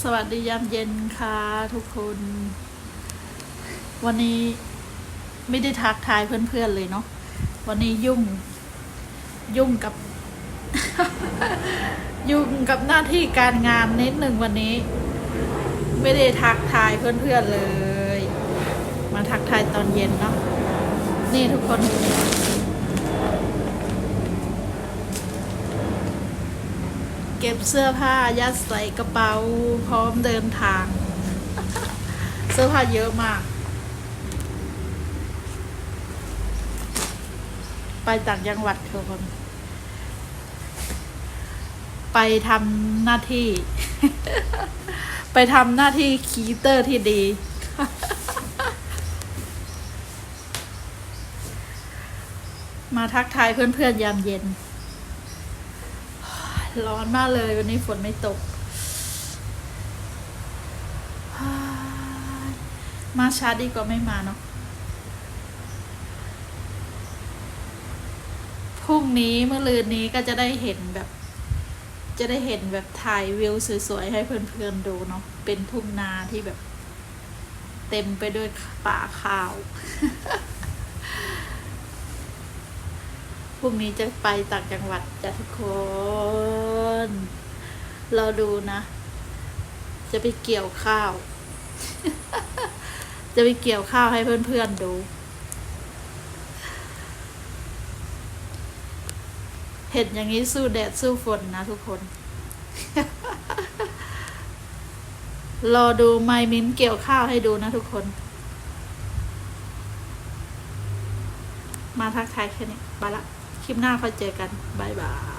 สวัสดียามเย็นค่ะทุกคน วันนี้ไม่ได้ทักทายเพื่อนๆเลยเนาะวันนี้ยุ่ง ยุ่งกับ ยุ่งกับหน้าที่การงานนิดหนึ่งวันนี้ ไม่ได้ทักทายเพื่อนๆเลย มาทักทายตอนเย็นเนาะนี่ทุกคน เก็บเสื้อผ้ายัดใส่กระเป๋าพร้อมเดินทาง เสื้อผ้าเยอะมาก ไปต่างจังหวัดทุกคน ไปทำหน้าที่ ไปทำหน้าที่คีเตอร์ที่ดี มาทักทายเพื่อนๆยามเย็น ร้อนมากเลยวันนี้ฝนไม่ตก มาช้าดีกว่าไม่มาเนาะพรุ่งนี้เมื่อลืนนี้ก็จะได้เห็นแบบ จะได้เห็นแบบถ่ายวิวสวยๆให้เพื่อนๆดูเนาะเป็นทุ่งนาที่แบบ เต็มไปด้วยป่าข้าว พรุ่งนี้จะไปต่างจังหวัดจ้ะทุกคน เราดูนะ จะไปเกี่ยวข้าว จะไปเกี่ยวข้าวให้เพื่อนๆดู เห็นอย่างนี้สู้แดดสู้ฝนนะทุกคน รอดูไมมิ้นเกี่ยวข้าวให้ดูนะทุกคน มาทักทายแค่นี้ไปละ คลิปหน้าค่อยเจอกัน บ๊ายบาย